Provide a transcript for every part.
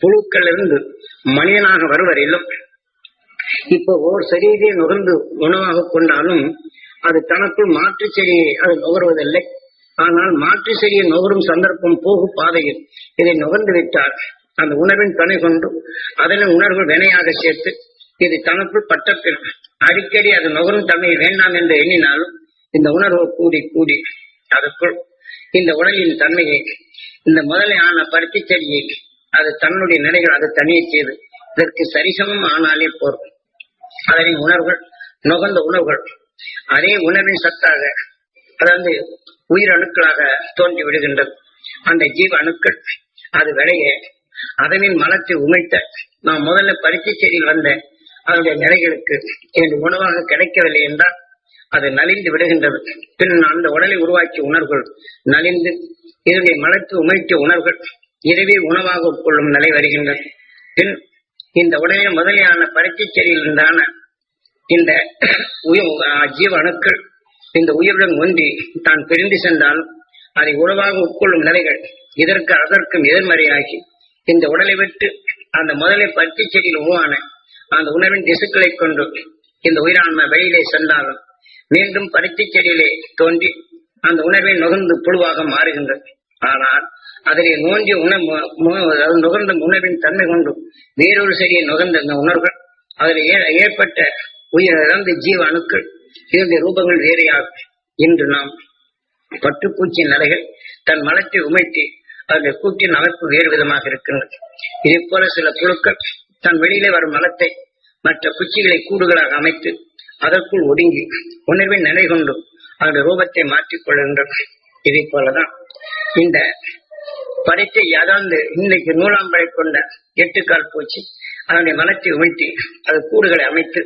புழுக்கள் இருந்து மனிதனாக வருவரையிலும் இப்போ ஓர் சரீரை நுகர்ந்து உணவாக கொண்டாலும் அது தனக்குள் மாற்று செடியை அது நுகர்வதில்லை. ஆனால் மாற்று செடியை நுகரும் சந்தர்ப்பம் போகும் பாதையில் இதை நுகர்ந்து விட்டால் அந்த உணர்வின் துணை கொண்டு அதனை உணர்வு வினையாக சேர்த்து இது தனக்குள் பட்டப்பின் அடிக்கடி அது நுகரும் தன்மை வேண்டாம் என்று எண்ணினாலும் இந்த உணர்வு கூடி கூடி அதற்குள் இந்த உடலின் தன்மையை இந்த முதலையான பருத்தி செடியை அது தன்னுடைய நிலைகள் அது தனியே செய்து இதற்கு சரிசமம் ஆனாலே போர். அதனின் உணர்வுகள் நுகர்ந்த உணர்வுகள் அதே உணர்வின் சத்தாக அதாவது உயிர் அணுக்களாக தோன்றி விடுகின்றது. அந்த ஜீவ அணுக்கள் அது விளைய அதனின் மலத்தை உமைத்த நான் முதல்ல பருத்தி செடியில் வந்த அதனுடைய நிலைகளுக்கு எனக்கு உணவாக கிடைக்கவில்லை என்றால் அது நலிந்து விடுகின்றது. பின் அந்த உடலை உருவாக்கிய உணர்வுகள் நலிந்து இதனுடைய மலத்தை உமைத்த உணர்வுகள் இதுவே உணவாக உட்கொள்ளும் நிலை வருகின்றது. பின் இந்த உடலின் முதலியான பருத்தி செடியிலிருந்தான இந்த உயிர் ஜீவ அணுக்கள் இந்த உயிருடன் ஒன்றி தான் பிரிந்து சென்றாலும் அதை உணவாக உட்கொள்ளும் நிலைகள் இதற்கு அதற்கும் எதிர்மறையாகி இந்த உடலை விட்டு அந்த முதலை பருத்தி செடியில் உருவான அந்த உணவின் திசுக்களை கொண்டு இந்த உயிராண்மை வெளியிலே சென்றாலும் மீண்டும் பருத்தி செடியிலே தோன்றி அந்த உணர்வை நுகர்ந்து புழுவாக மாறுகின்றது. ஆனால் அதனை நோண்டிய உணவு நுகர்ந்த உணர்வின் தன்மை கொண்டு வேறொரு செடியை நுகர்ந்த அந்த உணர்வுகள் அதில் ஏ- ஏற்பட்ட உயிர் ஜீவ அணுக்கள் இதனுடைய ரூபங்கள் வேறையாகும் இன்று நாம் பட்டுப்பூச்சியின் அலைகள் தன் மலத்தை உமைத்து அதனுடைய கூட்டின் அமைப்பு வேறு விதமாக இருக்கின்றது இதே போல சில புழுக்கள் தன் வெளியிலே வரும் மலத்தை மற்ற குச்சிகளை கூடுகளாக அமைத்து அதற்குள் ஒடுங்கி உணர்வின் நிலை கொண்டு அதனுடைய ரூபத்தை மாற்றிக் கொள்கின்றன. இதே போலதான் இந்த படைத்து அதாவது இன்னைக்கு நூலாம் படை கொண்ட எட்டுக்கால் பூச்சி அதனுடைய மனத்தை உமிழ்த்தி அது கூடுகளை அமைத்து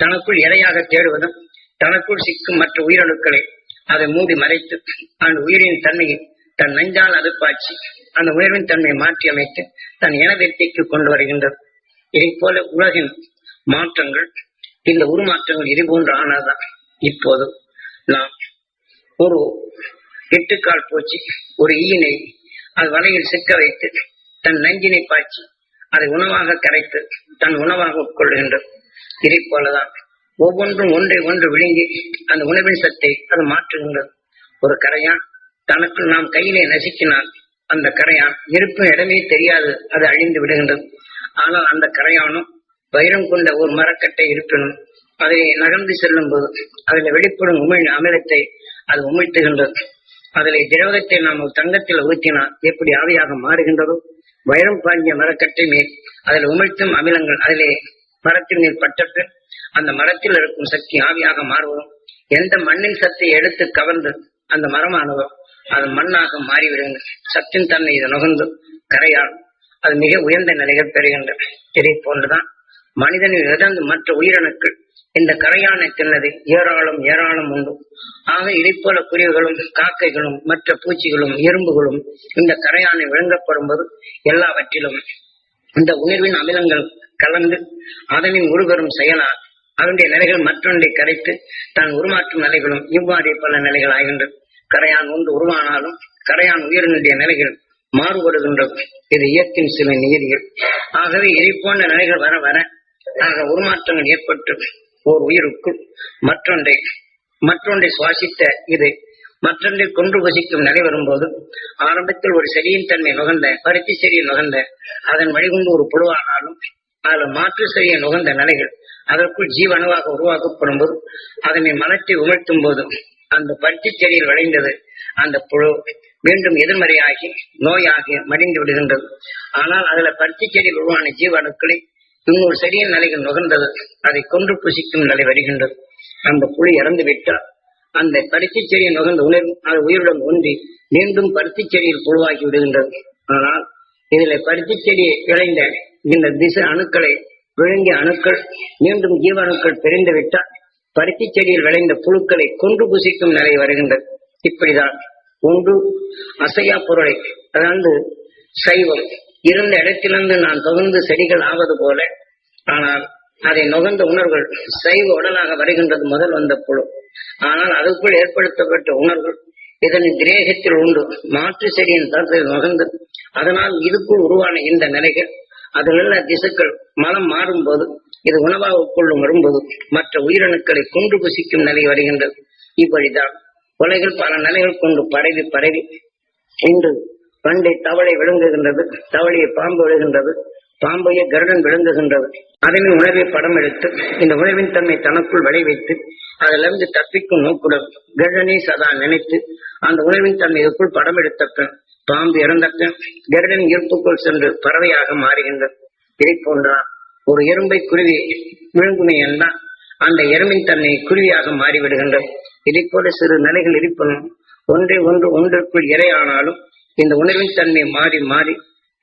தனக்குள் இரையாக தேடுவதும் தனக்குள் சிக்கும் மற்ற உயிரணுக்களை அதை மூடி மறைத்து அந்த உயிரின் தன்மையை தன் நெஞ்சால் அது பாய்ச்சி அந்த உயர்வின் தன்மையை மாற்றி அமைத்து தன் இனவெற்றிக்கு கொண்டு வருகின்றது. இதை போல உலகின் மாற்றங்கள் இந்த உருமாற்றங்கள் இது போன்று ஆனாதான் இப்போது நாம் ஒரு எட்டுக்கால் பூச்சி ஒரு ஈயினை அது வலையில் சிக்க வைத்து தன் நஞ்சினை பாய்ச்சி அதை உணவாக கரைத்து தன் உணவாக உட்கொள்கின்றது இதை போலதான். ஒவ்வொன்றும் ஒன்றை ஒன்று விழுங்கி அந்த உணவின் சத்தை அது மாற்றுகின்றது ஒரு கரையான். தனக்கு நாம் கையிலே நசுக்கினால் அந்த கரையான் இருக்கும் இடமே தெரியாது அது அழிந்து விடுகின்றது. ஆனால் அந்த கரையானும் வைரம் கொண்ட ஒரு மரக்கட்டை இருப்பினும் அதை நகர்ந்து செல்லும் போது அதில் வெளிப்படும் உமிழ் அமிலத்தை அது உமிழ்த்துகின்றது. அதிலே திரவத்தை நாம் ஒரு தங்கத்தில் ஊற்றினால் எப்படி ஆவியாக மாறுகின்றதோ? வைரம் பாய்ஞ்ச மரக்கட்டை மேல் அதில் உமிழ்த்தும் அமிலங்கள் அதிலே மரத்தின் மேல் பட்டற்று அந்த மரத்தில் இருக்கும் சக்தி ஆவியாக மாறுவதும் எந்த மண்ணின் சத்தை எடுத்து கவர்ந்து அந்த மரமானதோ அது மண்ணாக மாறிவிடுங்கள் சத்தின் தன்னை இது நுகர்ந்து கரையால் அது மிக உயர்ந்த நிலைகள் பெறுகின்றன இதை போன்றுதான் மனிதனில் இழந்து மற்ற உயிரணுக்கள் இந்த கரையானை தின்னது ஏராளம் ஏராளம் உண்டு. ஆக இடைப்போல போல குருவிகளும் காக்கைகளும் மற்ற பூச்சிகளும் எறும்புகளும் இந்த கரையானை விழுங்கப்படும் போது எல்லாவற்றிலும் இந்த உணர்வின் அமிலங்கள் கலந்து அதனின் உருவரும் செயலால் அதனுடைய நிலைகள் மற்றொன்றை கரைத்து தான் உருமாற்றும் நிலைகளும் இவ்வாறு பல நிலைகள் ஆகின்றது கரையான் ஒன்று உருவானாலும் கரையான் உயிரினுடைய நிலைகள் மாறுபடுகின்றது இது இயற்கையின் சில நீதிகள் ஆகவே இதை போன்ற நிலைகள் வர வர ஆக உருமாற்றங்கள் ஏற்பட்டு ஓர் உயிருக்குள் மற்றொன்றை மற்றொன்றை சுவாசித்த இது மற்றொன்றை கொன்று வசிக்கும் நிலை வரும்போது ஆரம்பத்தில் ஒரு செடியின் தன்மை நுகர்ந்த பருத்தி செடியை நுகர்ந்த அதன் வழிகொண்டு ஒரு புழுவானாலும் அதில் மாற்று செடியை நுகர்ந்த நிலைகள் அதற்குள் ஜீவனுவாக உருவாக்கப்படும் போது அதனை மலத்தை உமிழ்த்தும் போது அந்த பருத்தி செடியில் விளைந்தது அந்த புழு மீண்டும் எதிர்மறையாகி நோயாகி மடிந்து விடுகின்றது. ஆனால் அதுல பருத்தி செடியில் உருவான ஜீவணுக்களை இன்னொரு செடியின் நிலைகள் நுகர்ந்தது. அதை கொன்று புசிக்கும் நிலை வருகின்றது. அந்த புழு இறந்து விட்டால் அந்த பருத்தி செடியை நுகர்ந்த உணர்வு அது உயிருடன் ஒன்றி மீண்டும் பருத்தி செடியில் புழுவாக்கி விடுகின்றது. ஆனால் இதுல பருத்தி செடியை விளைந்த இந்த திசை அணுக்களை விழுங்கிய அணுக்கள் மீண்டும் ஜீவ அணுக்கள் பிரிந்து விட்டால் பருத்தி செடியில் விளைந்த புழுக்களை கொன்று புசிக்கும் நிலை வருகின்றது. இப்படிதான் ஒன்று அசையா பொருளை அதாவது சைவம் இருந்த இடத்திலிருந்து நான் தொகுந்து செடிகள் ஆவது போல ஆனால் அதை நுகர்ந்த உணர்வுகள் சைவ உடலாக வருகின்றது முதல் வந்த புழு ஆனால் அதுக்குள் ஏற்படுத்தப்பட்ட உணர்வுகள் இதன் கிரேகத்தில் உண்டு. மாற்று செடியின் தரத்தில் நுகர்ந்து அதனால் இதுக்குள் உருவான இந்த நிலைகள் அதிலுள்ள திசுக்கள் மனம் மாறும்போது இது உணவாக உட்கொள்ளும் வரும்போது மற்ற உயிரணுக்களை கொண்டு புசிக்கும் நிலை வருகின்றது. இப்படிதான் கொலைகள் பல நிலைகள் கொண்டு பரவி பரவி இன்று பண்டை தவளை விழுங்குகின்றது தவளையை பாம்பு விழுகின்றது பாம்பைய கருடன் விழுங்குகின்றது. அதனை உணவை படம் எடுத்து இந்த உணவின் தன்மை தனக்குள் விளைவித்து அதிலிருந்து தப்பிக்கும் நோக்குடன் கருடனை சதா நினைத்து அந்த உணவின் தன்மைக்குள் படம் எடுத்த பின் பாம்பு இறந்த பின் கருடன் இருப்புக்குள் சென்று பறவையாக மாறுகின்றது இதை போன்றான் ஒரு எறும்பை குருவி விழுங்குமே என்றால் அந்த எறும்பின் தன்மை குருவியாக மாறிவிடுகின்றது. இதை போல சிறு நிலைகள் இருப்பதும் ஒன்றை ஒன்று ஒன்றிற்குள் இரையானாலும் இந்த உணர்வின் தன்மை மாறி மாறி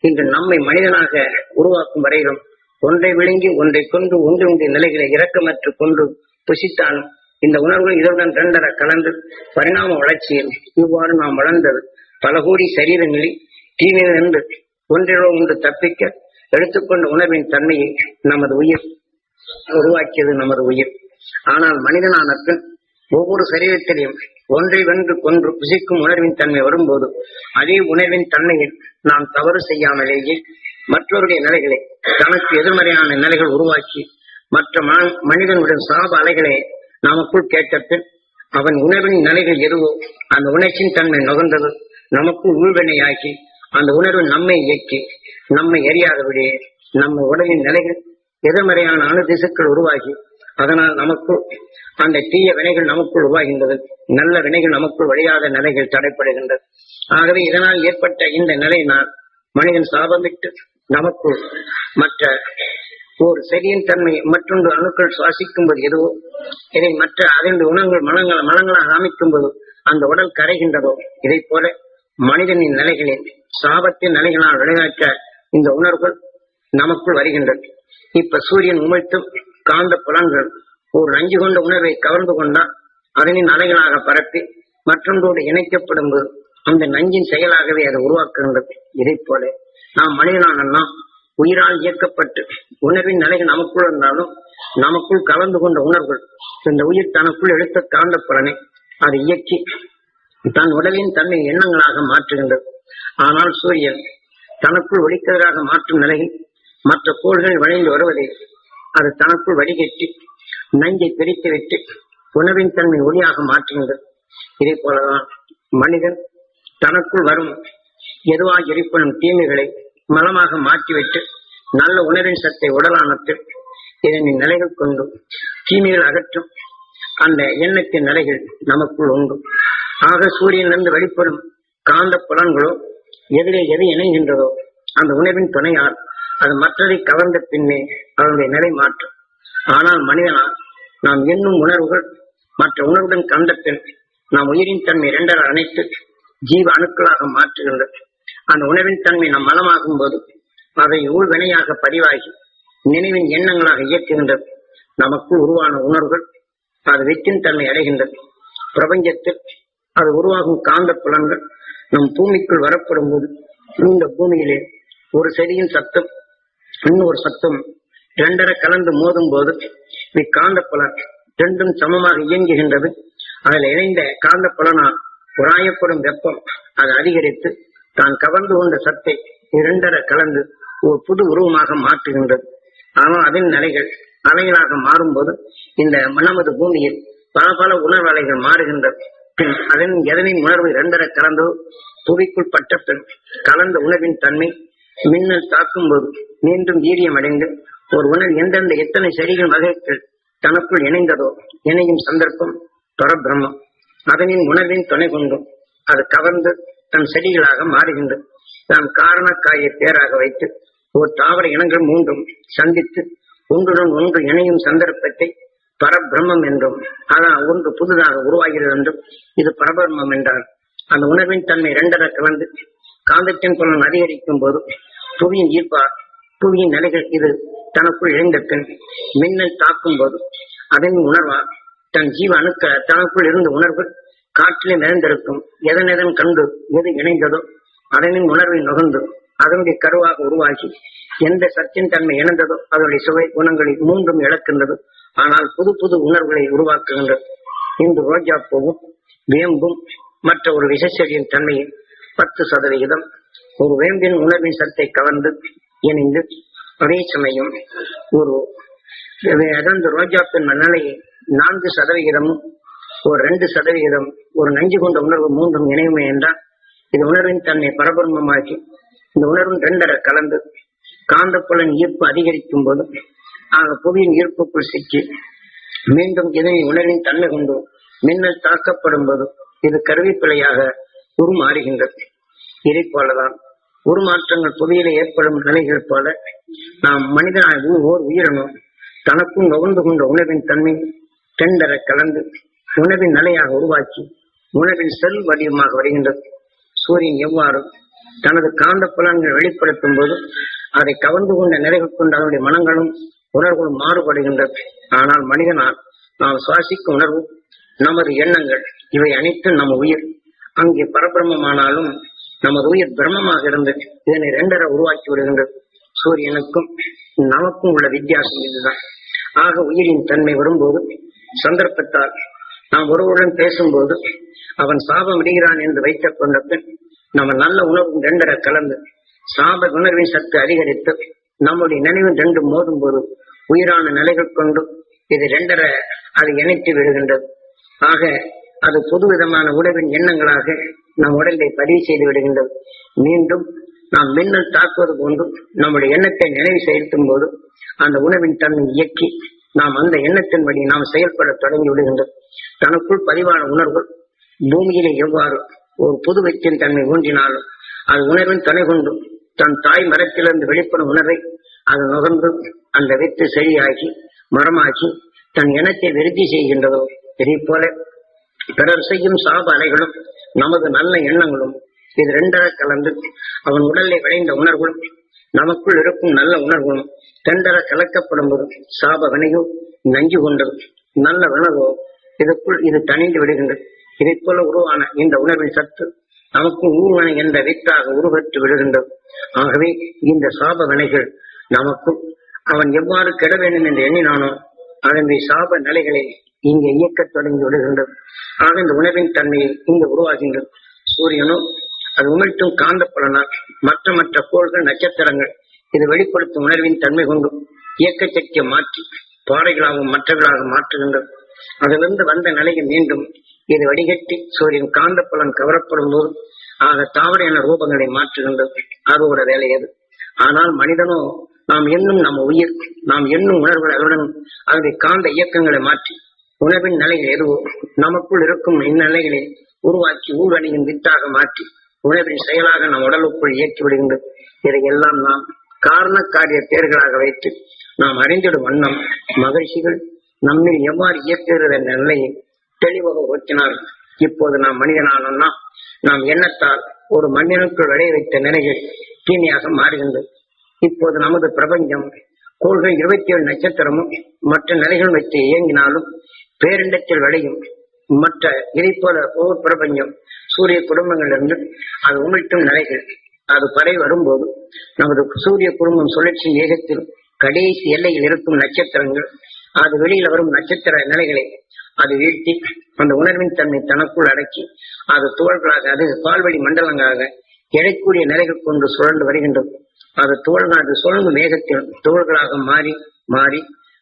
இன்று நம்மை மனிதனாக உருவாக்கும் வரையிலும் ஒன்றை விழுங்கி ஒன்றை கொண்டு ஒன்று ஒன்றிய நிலைகளை இரக்கமற்று கொண்டு புசித்தாலும் இந்த உணர்வுகள் இதனுடன் இரண்டர கலந்து பரிணாம வளர்ச்சியில் இவ்வாறு நாம் வளர்ந்தது. பல கோடி சரீரங்களில் தீமையிலிருந்து ஒன்றிலோ ஒன்று தப்பிக்க எடுத்துக்கொண்ட உணர்வின் தன்மையை நமது உயிர் உருவாக்கியது நமது உயிர். ஆனால் மனிதனான பின் ஒவ்வொரு சரீரத்திலையும் ஒன்றை வென்று கொன்று புசிக்கும் உணர்வின் தன்மை வரும்போது அதே உணர்வின் தன்மையில் நாம் தவறு செய்யாமலேயே மற்றவருடைய நிலைகளை தனக்கு எதிர்மறையான நிலைகள் உருவாக்கி மற்ற மனிதனுடன் மனிதனுடைய சாப அலைகளை நமக்குள் கேட்டபின் அவன் உணர்வின் நிலைகள் எதுவோ அந்த உணர்ச்சியின் தன்மை நுகர்ந்தது நமக்கு உள்வினையாகி அந்த உணர்வு நம்மை இயக்கி நம்மை எரியாதபடியே நம்ம உடலின் நிலைகள் எதிர்மறையான அணு திசுக்கள் உருவாகி அதனால் நமக்குள் அந்த தீய வினைகள் நமக்குள் உருவாகின்றது. நல்ல வினைகள் நமக்குள் வழியாத நிலைகள் தடைப்படுகின்றது ஆகவே இதனால் ஏற்பட்ட இந்த நிலையினால் மனிதன் சாபமிட்டு நமக்குள் மற்ற ஒரு செடியின் தன்மை மற்றொன்று அணுக்கள் சுவாசிக்கும்போது எதுவோ இதை மற்ற அதன் உணவுகள் மனங்களாக மலங்களாக அமைக்கும்போது அந்த உடல் கரைகின்றதோ இதை போல மனிதனின் நிலைகளில் சாபத்தின் நிலைகளால் விளையாட்ட இந்த உணர்வுகள் நமக்குள் வருகின்றது இப்ப சூரியன் உமிழ்த்தும் காந்த புலன்கள் ஒரு நஞ்சு கொண்ட உணர்வை கவர்ந்து கொண்டால் அதனின் அலைகளாக பரப்பி மற்றொன்றோடு இணைக்கப்படும் போது அந்த நஞ்சின் செயலாகவே அதை உருவாக்குகின்றது இதை போல. நாம் மனிதனான உயிரால் இயக்கப்பட்டு உணர்வின் நிலைகள் நமக்குள் இருந்தாலும் நமக்குள் கலந்து கொண்ட உணர்வுகள் இந்த உயிர் தனக்குள் எடுத்த காந்த பலனை அதை இயக்கி தன் உடலின் தன்மை எண்ணங்களாக மாற்றுகின்றது. ஆனால் சூரியன் தனக்குள் ஒளிக்கதிராக மாற்றும் நிலையில் மற்ற கோள்கள் வளைந்து வருவதை அது தனக்குள் வடிகட்டி நஞ்சை பிரித்துவிட்டு உணவின் தன்மை ஒளியாக மாற்றுகின்றது. இதே போலதான் மனிதன் தனக்குள் வரும் எதுவாக இருப்பினும் தீமைகளை மலமாக மாற்றிவிட்டு நல்ல உணவின் சத்தை உடலானத்து இதனை நிலைகள் கொண்டு தீமைகள் அகற்றும் அந்த எண்ணத்தின் நிலைகள் நமக்குள் உண்டு. ஆக சூரியனிலிருந்து வெளிப்படும் காந்த புலன்களோ எதிரே எது இணைகின்றதோ அந்த உணவின் துணையால் அது மற்றதை கவர்ந்த பின்னே அதனுடைய நிலை மாற்றும். ஆனால் மனிதனால் நாம் எண்ணும் உணர்வுகள் மற்ற உணர்வுடன் கலந்த பின் நாம் உயிரின் தன்மை இரண்டர அனைத்து ஜீவ அணுக்களாக மாற்றுகின்றது. அந்த உணவின் தன்மை நம் மலமாகும் போது அதை ஊழ்வினையாக பதிவாகி நினைவின் எண்ணங்களாக இயக்குகின்றது. நமக்கு உருவான உணர்வுகள் அது வெற்றின் தன்மை அடைகின்றது. பிரபஞ்சத்தில் அது உருவாகும் காந்த புலன்கள் நம் பூமிக்குள் வரப்படும் போது இந்த பூமியிலே ஒரு செடியின் சத்தம் இன்னொரு சத்தம் இரண்டர கலந்து மோதும் போது இக்காந்த புலன் ரெண்டும் சமமாக இயங்குகின்றது. அதில் இணைந்த காந்த புலனால் உராயப்படும் வெப்பம் அது அதிகரித்து தான் கவர்ந்து கொண்ட சத்தை இரண்டர கலந்து ஒரு புது உருவமாக மாற்றுகின்றது. ஆனால் அதன் நிலைகள் அலைகளாக மாறும்போது இந்த நமது பூமியில் பல பல உணர்வு அலைகள் மாறுகின்றது. பின் அதன் எதனின் உணர்வு இரண்டர கலந்து புவிக்குள் பட்ட கலந்த உணவின் தன்மை மின்னல் தாக்கும் போது மீண்டும் வீரியம் அடைந்து ஒரு உணர் எந்தெந்த எத்தனை செடிகள் வகைகள் தனக்குள் இணைந்ததோ இணையும் சந்தர்ப்பம் பரபிரம்மம். அதனின் உணர்வின் துணை கொண்டும் அது கவர்ந்து தன் செடிகளாக மாறுகின்றது நாம் காரணக்காயை பேராக வைத்து ஒரு தாவர இனங்கள் மூன்றும் சந்தித்து ஒன்றுடன் ஒன்று இணையும் சந்தர்ப்பத்தை பரபிரம்மம் என்றும் அதான் ஒன்று புதிதாக உருவாகிறது என்றும் இது பரபிரம்மம் என்றார் அந்த உணர்வின் தன்மை இரண்டர கலந்து காந்தத்தின் குணம் அதிகரிக்கும் போது புவியின் ஈர்ப்பா புவியின் நிலைகள் இது. தனக்குள் இழந்த பின் மின்னல் தாக்கும் போது அதன் உணர்வா தன் ஜீவ அணுக்க தனக்குள் இருந்த உணர்வு காற்றிலே நிறைந்திருக்கும். எதன் எதன் கண்டு எது இணைந்ததோ அதனின் உணர்வை நுகர்ந்து அதனுடைய கருவாக உருவாகி எந்த சத்தின் தன்மை இணைந்ததோ அதனுடைய சுவை குணங்களை மூன்றும் இழக்கின்றது. ஆனால் புது புது உணர்வுகளை உருவாக்குகின்றது. இன்று ரோஜா பூவும் வேம்பும் மற்ற ஒரு விசைச்செடியின் தன்மையை பத்து சதவிகிதம். ஒரு வேம்பின் உணர்வின் சத்தை கவர்ந்து இணைந்து அதே சமயம் ஒரு அதாவது ரோஜாப்பின் மணலை நான்கு சதவிகிதமும் ஒரு ரெண்டு சதவிகிதம் ஒரு நஞ்சு கொண்ட உணர்வு மூன்றும் இணையுமே என்றால் இது உணர்வின் தன்னை பரபரமமாக்கி இந்த உணர்வின் ரெண்டரை கலந்து காந்தப்புலன் ஈர்ப்பு அதிகரிக்கும் போது ஆக புவியின் ஈர்ப்புக்குள் சிக்கி மீண்டும் இதனை உணர்வின் தன்மை கொண்டு மின்னல் தாக்கப்படும் போது இது கருவிப்பிழையாக உருமாறுகின்றது. இதை போலதான் உருமாற்றங்கள் புவியில ஏற்படும் நிலைகள் போல நாம் மனிதனாகவும் ஓர் உயிரினும் தனக்கும் நுகர்ந்து கொண்ட உணவின் தன்மை தெண்டர கலந்து உணவின் நிலையாக உருவாக்கி உணவின் செல் வடிவமாக வருகின்றது. சூரியன் எவ்வாறு தனது காந்த புலன்கள் வெளிப்படுத்தும் போது அதை கவர்ந்து கொண்ட நிறைகள் கொண்ட அதனுடைய மனங்களும் உணர்வுகளும் மாறுபடுகின்றது. ஆனால் மனிதனால் நாம் சுவாசிக்கும் உணர்வு நமது எண்ணங்கள் இவை அனைத்தும் நம் உயிர். அங்கே பரபிரமமானாலும் நமது உயிர் பிரம்மமாக இருந்தது இதனை ரெண்டரை உருவாக்கி விடுகின்றது. சூரியனுக்கும் நமக்கும் உள்ள வித்தியாசம் இதுதான். ஆக உயிரின் தன்மை வரும்போது சந்தர்ப்பத்தால் நாம் ஒருவருடன் பேசும்போது அவன் சாபம் இடுகிறான் என்று வைத்துக் கொண்ட பின் நம்ம நல்ல உணர்வும் ரெண்டரை கலந்து சாப உணர்வின் சத்து அதிகரித்து நம்முடைய நினைவும் ரெண்டு மோதும் போது உயிரான நிலைகள் கொண்டு இது ரெண்டரை அது இணைத்து விடுகின்றது. ஆக அது புது விதமான உணவின் எண்ணங்களாக நம் உடலை பதிவு செய்து விடுகின்றது. மீண்டும் நாம் மின்னல் தாக்குவது போன்று நம்முடைய எண்ணத்தை நினைவு செலுத்தும் போது அந்த உணவின் தன்மை இயக்கி நாம் அந்த எண்ணத்தின்படி நாம் செயல்பட தொடங்கி விடுகின்றோம் தனக்குள் பதிவான உணர்வுகள் பூமியிலே எவ்வாறு ஒரு புது வெற்றின் தன்மை ஊன்றினாலும் அது உணர்வின் துணை கொண்டு தன் தாய் மரத்திலிருந்து வெளிப்படும் உணர்வை அது நுகர்ந்து அந்த வித்து செழியாகி மரமாக்கி தன் இனத்தை விருத்தி செய்கின்றதோ இதே போல பிறர் செய்யும் சாப அலைகளும் நமது நல்ல எண்ணங்களும் இது ரெண்டரை கலந்து அவன் உடலை விளைந்த உணர்வுகளும் நமக்குள் இருக்கும் நல்ல உணர்வுகளும் தெண்டர கலக்கப்படும் போது சாப வினையோ நஞ்சு கொண்டது. நல்ல உணர்வோ இதற்குள் இது தணிந்து விடுகின்றது. இதை போல உருவான இந்த உணர்வின் சத்து நமக்கும் ஊர்வனை என்ற வித்தாக உருவற்று விடுகின்றது. ஆகவே இந்த சாப வினைகள் நமக்கும் அவன் எவ்வாறு கெட வேண்டும் என்று எண்ணினானோ அதனுடைய சாப நிலைகளை இங்கே இயக்கத் தொடங்கி விடுகின்றது. ஆக இந்த உணவின் தன்மையை இங்கு உருவாகின்றது சூரியனோ அது உமிழ்த்தும் காந்த பலனால் மற்ற மற்ற கோள்கள் நட்சத்திரங்கள் இது வெளிப்படுத்தும் உணர்வின் தன்மை கொண்டு இயக்க சக்தியை மாற்றி பாறைகளாகவும் மற்றவர்களாக மாற்றுகின்றது. அதிலிருந்து வந்த நிலையை மீண்டும் இது வடிகட்டி சூரியன் காந்த பலன் கவரப்படும் போது ஆக தாவர என ரூபங்களை மாற்றுகின்றது. ஒரு வேலை அது. ஆனால் மனிதனோ நாம் என்னும் நம்ம உயிர் நாம் என்னும் உணர்வுகள் அதனுடன் அதனுடைய காந்த இயக்கங்களை மாற்றி உணவின் நிலைகள் எதுவோ நமக்குள் இருக்கும் இந்நிலைகளை உருவாக்கி ஊரணியின் வித்தாக மாற்றி உணவின் செயலாக நம் உடலுக்குள் இயக்கி விடுகின்றது. இதையெல்லாம் நாம் காரண காரிய பேர்களாக வைத்து நாம் அறிந்திடும் வண்ணம் மகிழ்ச்சிகள் நம்மில் எவ்வாறு இயக்குகிறது என்ற நிலையை தெளிவாக ஓட்டினார் இப்போது நாம் மனிதனானோம்னா நாம் எண்ணத்தால் ஒரு மனிதனுக்குள் விளைய வைத்த நிலைகள் தீமையாக மாறுகின்றது. இப்போது நமது பிரபஞ்சம் கோள்கள் இருபத்தி ஏழு நட்சத்திரமும் மற்ற நிலைகள் வைத்து இயங்கினாலும் பேரிண்டத்தில் விளையும் மற்ற இதை போல ஒவ்வொரு பிரபஞ்சம் சூரிய குடும்பங்களிலிருந்து அது உமிழ்த்தும் நிலைகள் அது படை வரும்போது நமது சூரிய குடும்பம் சுழற்சி வேகத்தில் கடைசி எல்லையில் இருக்கும் நட்சத்திரங்கள் அது வெளியில வரும் நட்சத்திர நிலைகளை அது வீழ்த்தி அந்த உணர்வின் தன்மை தனக்குள் அடக்கி அது தோள்களாக அது பால்வழி மண்டலங்களாக எழக்கூடிய நிலைகள் கொண்டு சுழண்டு வருகின்றது. அது தோள்கள் அது சுழங்கு மேகத்தில் தோள்களாக மாறி மாறி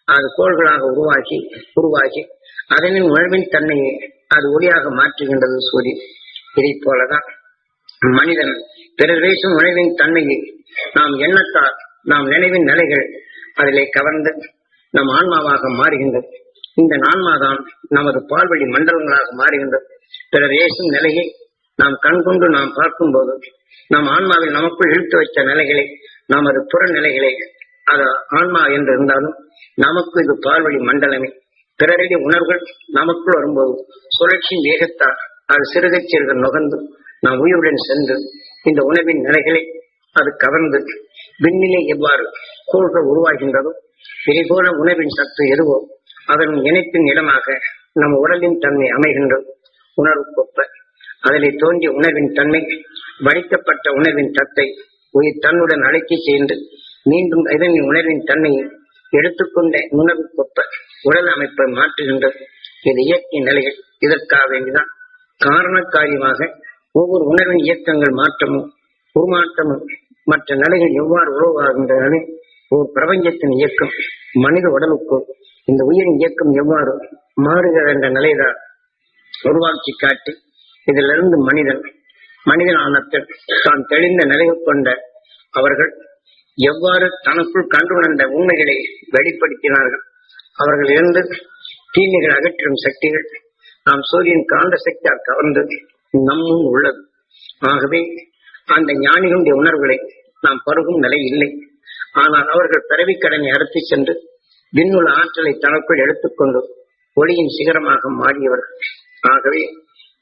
அது கோள்களாக உருவாகி உருவாகி அதனின் உணர்வின் தன்மையை அது ஒளியாக மாற்றுகின்றது சூரியன். இதை போலதான் மனிதன் பிறர் பேசும் உணர்வின் தன்மையை நாம் எண்ணத்தால் நாம் நினைவின் நிலைகள் அதிலே கவர்ந்து நம் ஆன்மாவாக மாறுகின்றது. இந்த ஆன்மாதான் நமது பால்வழி மண்டலங்களாக மாறுகின்றது. பிறர் ஏசும் நிலையை நாம் கண்கொண்டு நாம் பார்க்கும்போது நம் ஆன்மாவை நமக்குள் இழுத்து வைத்த நிலைகளை நமது புற நிலைகளை அது ஆன்மா என்று இருந்தாலும் நமக்கு இது பால்வழி மண்டலமே. பிறருடைய உணர்வுகள் நமக்குள் வரும்போது சுழற்சியின் வேகத்தால் அது சிறுக சிறுக நுகர்ந்து நாம் உயிருடன் சென்று இந்த உணவின் நிலைகளை அது கவர்ந்து விண்ணிலே எவ்வாறு கோள்கள் உருவாகின்றதோ இதேபோல உணவின் சத்து எதுவோ அதன் இணைப்பின் இடமாக நம் உடலின் தன்மை அமைகின்றது. உணர்வு கொப்ப. அதிலே தோன்றிய உணர்வின் தன்மை வடிக்கப்பட்ட உணர்வின் தத்தை உயிர் தன்னுடன் அழைத்து சேர்ந்து மீண்டும் இதன் உணர்வின் தன்மையை எடுத்துக்கொண்ட உணர்வு கொப்ப உடல் அமைப்பை மாற்றுகின்றது இது இயற்கை நிலைகள். இதற்காக வேண்டிதான் காரண காரியமாக ஒவ்வொரு உணர்வின் இயக்கங்கள் மாற்றமும் உருமாற்றமும் மற்ற நிலைகள் எவ்வாறு உருவாகின்றன ஒரு பிரபஞ்சத்தின் இயக்கம் மனித உடலுக்கும் இந்த உயிரின் இயக்கம் எவ்வாறு மாறுகிறது என்ற நிலைதான் உருவாக்கி காட்டி இதிலிருந்து மனிதன் மனிதனான தான் தெளிந்த நிலையை கொண்ட அவர்கள் எவ்வாறு தனக்குள் கண்டுணர்ந்த உண்மைகளை வெளிப்படுத்தினார்கள். அவர்கள் இருந்து தீமைகள் அகற்றும் சக்திகள் நாம் சூரியன் காந்த சக்தியால் கவர்ந்து நம்மும் உள்ளது. ஆகவே அந்த ஞானிகளுடைய உணர்வுகளை நாம் பருகும் நிலை இல்லை. ஆனால் அவர்கள் பிறவி கடனை அறுத்து சென்று விண்ணுள்ள ஆற்றலை தனக்குள் எடுத்துக்கொண்டு ஒளியின் சிகரமாக மாறியவர்கள். ஆகவே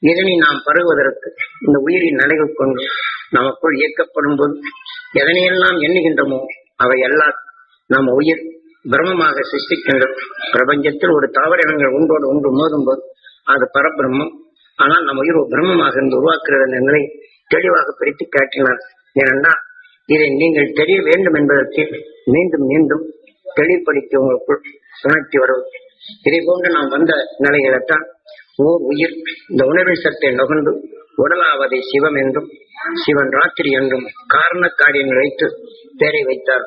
இதனை நாம் பருகுவதற்கு இந்த உயிரின் நிலைகள் கொண்டு நமக்குள் இயக்கப்படும் போது எதனையெல்லாம் எண்ணுகின்றமோ அவை எல்லாம் நம் உயிர் பிரம்மமாக சிருஷ்டிக்கின்றது பிரபஞ்சத்தில் ஒரு தாவரங்கள் ஒன்றோடு ஒன்று மோதும் போது அது பரபிரம்மம். ஆனால் நம்ம உயிர் பிரம்மமாக இருந்து உருவாக்குகிறது என்ற நிலை தெளிவாக பிரித்து காட்டினார். ஏனென்றால் இதை நீங்கள் தெரிய வேண்டும் என்பதற்கு மீண்டும் மீண்டும் தெளிவுபடுத்தி உங்களுக்குள் உணர்த்தி வருவது இதை போன்று நாம் வந்த நிலையில்தான் ஓர் உயிர் இந்த உணர்வு சத்தை நுகர்ந்து உடலாவதை சிவம் என்றும் சிவன் ராத்திரி என்றும் காரண வைத்து பேரை வைத்தார்.